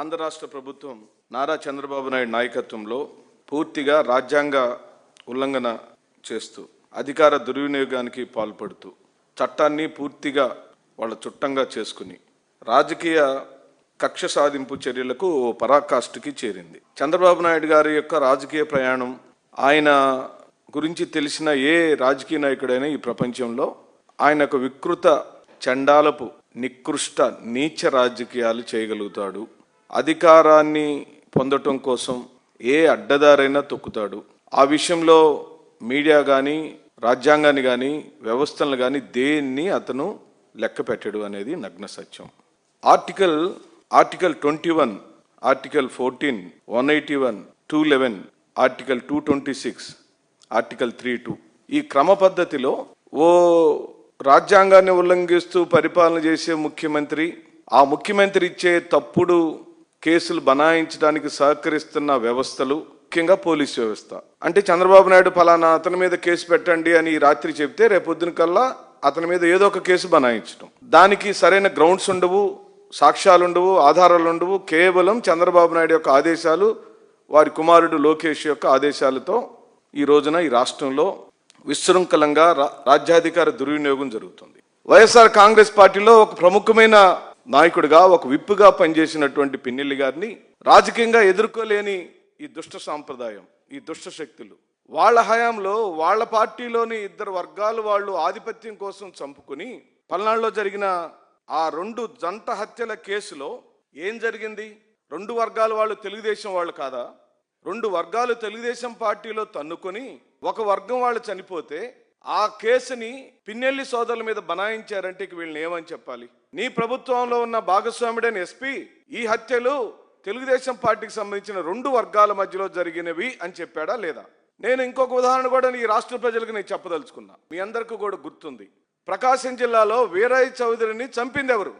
ఆంధ్ర రాష్ట్ర ప్రభుత్వం నారా చంద్రబాబు నాయుడు నాయకత్వంలో పూర్తిగా రాజ్యాంగ ఉల్లంఘన చేస్తూ అధికార దుర్వినియోగానికి పాల్పడుతూ చట్టాన్ని పూర్తిగా వాళ్ళ చుట్టంగా చేసుకుని రాజకీయ కక్ష సాధింపు చర్యలకు ఓ పరాకాష్ఠకి చేరింది. చంద్రబాబు నాయుడు గారి యొక్క రాజకీయ ప్రయాణం ఆయన గురించి తెలిసిన ఏ రాజకీయ నాయకుడైనా ఈ ప్రపంచంలో ఆయన ఒక వికృత చండాలపు నికృష్ట నీచ రాజకీయాలు చేయగలుగుతాడు. అధికారాన్ని పొందటం కోసం ఏ అడ్డదారైనా తొక్కుతాడు. ఆ విషయంలో మీడియా కానీ రాజ్యాంగాన్ని కానీ వ్యవస్థలను కానీ దేన్ని అతను లెక్క పెట్టడు అనేది నగ్న సత్యం. Article article twenty one article fourteen one eighty one two eleven article two twenty six article three two. ఈ క్రమ పద్ధతిలో ఓ రాజ్యాంగాన్ని ఉల్లంఘిస్తూ పరిపాలన చేసే ముఖ్యమంత్రి ఆ ముఖ్యమంత్రి ఇచ్చే తప్పుడు కేసులు బనాయించడానికి సహకరిస్తున్న వ్యవస్థలు ముఖ్యంగా పోలీస్ వ్యవస్థ. అంటే చంద్రబాబు నాయుడు ఫలానా అతని మీద కేసు పెట్టండి అని రాత్రి చెప్తే రేపొద్దున కల్లా అతని మీద ఏదో ఒక కేసు బనాయించడం. దానికి సరైన గ్రౌండ్స్ ఉండవు సాక్ష్యాలు ఉండవు ఆధారాలు ఉండవు కేవలం చంద్రబాబు నాయుడు యొక్క ఆదేశాలు వారి కుమారుడు లోకేష్ యొక్క ఆదేశాలతో ఈ రోజున ఈ రాష్ట్రంలో విశృంఖలంగా రా- రాజ్యాధికార దుర్వినియోగం జరుగుతుంది. వైఎస్ఆర్ కాంగ్రెస్ పార్టీలో ఒక ప్రముఖమైన నాయకుడిగా ఒక విప్పుగా పనిచేసినటువంటి పిన్నెల్లి గారిని రాజకీయంగా ఎదుర్కోలేని ఈ దుష్ట సాంప్రదాయం ఈ దుష్ట శక్తులు. వాళ్ళ హయాంలో వాళ్ళ పార్టీలోని ఇద్దరు వర్గాలు వాళ్ళు ఆధిపత్యం కోసం చంపుకుని పల్నాడులో జరిగిన ఆ రెండు జంట హత్యల కేసులో ఏం జరిగింది? రెండు వర్గాల వాళ్ళు తెలుగుదేశం వాళ్ళు కాదా? రెండు వర్గాలు తెలుగుదేశం పార్టీలో తన్నుకొని ఒక వర్గం వాళ్ళు చనిపోతే ఆ కేసుని పిన్నెల్లి సోదరుల మీద బనాయించారంటే ఇక వీళ్ళని ఏమని చెప్పాలి? నీ ప్రభుత్వంలో ఉన్న భాగస్వాముడైన ఎస్పీ ఈ హత్యలు తెలుగుదేశం పార్టీకి సంబంధించిన రెండు వర్గాల మధ్యలో జరిగినవి అని చెప్పాడా లేదా? నేను ఇంకొక ఉదాహరణ కూడా ఈ రాష్ట్ర ప్రజలకు నేను చెప్పదలుచుకున్నా. మీ అందరికీ కూడా గుర్తుంది. ప్రకాశం జిల్లాలో వీరయ్య చౌదరిని చంపింది ఎవరు